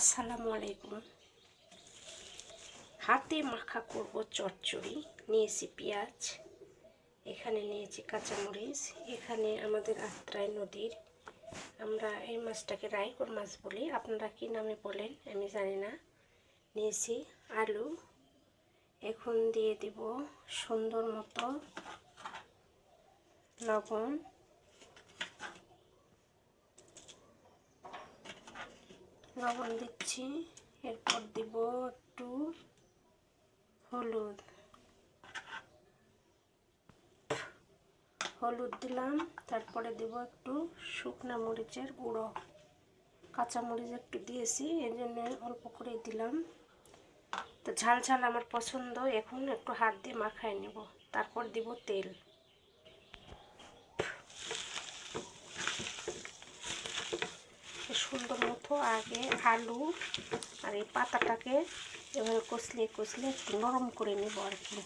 আসসালামু আলাইকুম। হাতে মাখা করব চচ্চড়ি, নিয়েছি পেঁয়াজ, এখানে নিয়েছি কাঁচামরিচ, এখানে আমাদের আত্রাই নদীর। আমরা এই মাছটাকে রায়কর মাছ বলি। আপনারা কি নামে বলেন আমি জানি না। নিয়েছি আলু। এখন দিয়ে দিব সুন্দর মতো লবণ। লবণ দিচ্ছি। এরপর দিব একটু হলুদ। হলুদ দিলাম, তারপরে দিব একটু শুকনো মরিচের গুঁড়ো। কাঁচা মরিচ একটু দিয়েছি এই জন্য অল্প করে দিলাম। তো ঝাল ঝাল আমার পছন্দ, এখন একটু হাত দিয়ে মাখায় নেব। তারপর দিব তেল। সুন্দর মতো আগে আলু আর এই পাতাটাকে এভাবে কষলে কষলে একটু নরম করে নেব আর কি।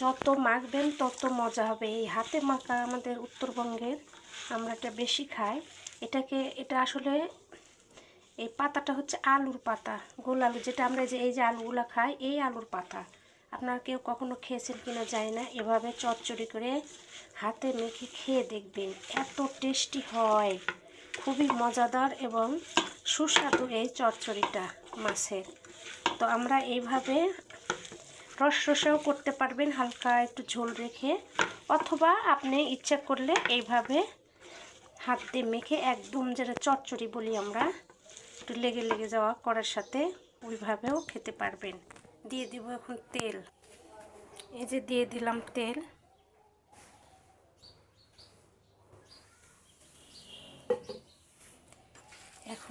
যত মাখবেন তত মজা হবে। এই হাতে মাখা আমাদের উত্তরবঙ্গের আমরা এটা বেশি খাই। এটাকে, এটা আসলে এই পাতাটা হচ্ছে আলুর পাতা, গোল আলু যেটা আমরা যে, এই যে আলুগুলো খাই, এই আলুর পাতা। আপনারা কেউ কখনো খেয়েছেন কিনা যায় না। এভাবে চচ্চড়ি করে হাতে মেখে খেয়ে দেখবেন, এত টেস্টি হয়। খুবই মজাদার এবং সুস্বাদু এই চচ্চড়িটা মাছের তো আমরা এইভাবে রস রসাও করতে পারবেন হালকা একটু ঝোল রেখে, অথবা আপনি ইচ্ছা করলে এইভাবে হাত দিয়ে মেখে একদম যেটা চচ্চড়ি বলি আমরা, একটু লেগে লেগে যাওয়া করার সাথে ওইভাবেও খেতে পারবেন। দিয়ে দিব এখন তেল। এই যে দিয়ে দিলাম তেল।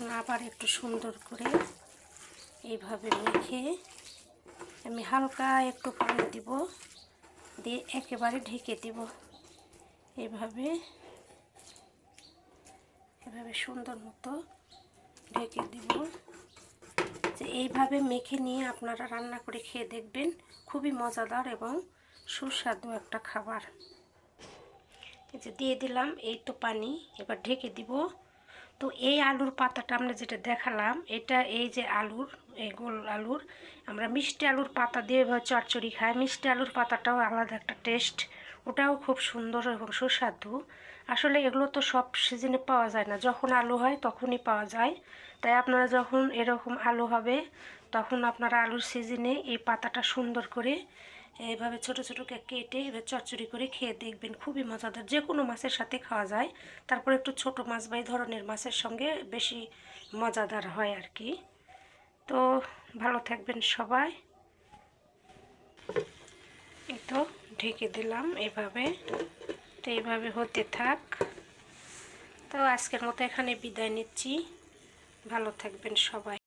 এখন আবার একটু সুন্দর করে এইভাবে মেখে আমি হালকা একটু পানি দিব, দিয়ে একেবারে ঢেকে দিব। এইভাবে, এভাবে সুন্দর মতো ঢেকে দিব। যে এইভাবে মেখে নিয়ে আপনারা রান্না করে খেয়ে দেখবেন, খুবই মজাদার এবং সুস্বাদু একটা খাবার। এই যে দিয়ে দিলাম, এই তো পানি, এবার ঢেকে দিব। তো এই আলুর পাতাটা আমরা যেটা দেখালাম, এটা এই যে আলুর, এই গোল আলুর, আমরা মিষ্টি আলুর পাতা দিয়ে এভাবে চচ্চড়ি খাই। মিষ্টি আলুর পাতাটাও আলাদা একটা টেস্ট ওটাও খুব সুন্দর এবং সুস্বাদু। আসলে এগুলো তো সব সিজনে পাওয়া যায় না। যখন আলু হয় তখনই পাওয়া যায়। তাই আপনারা যখন এরকম আলু হবে, তখন আপনারা আলুর সিজনে এই পাতাটা সুন্দর করে এইভাবে ছোটো ছোটো কেটে এবার চচ্চড়ি করে খেয়ে দেখবেন খুবই মজাদার। যে কোনো মাছের সাথে খাওয়া যায়। তারপর একটু ছোট মাছ বা এই ধরনের মাছের সঙ্গে বেশি মজাদার হয় আর কি। তো ভালো থাকবেন সবাই। এই তো ঢেকে দিলাম এভাবে। তো এইভাবে হতে থাক। তো আজকের মতো এখানে বিদায় নিচ্ছি। ভালো থাকবেন সবাই।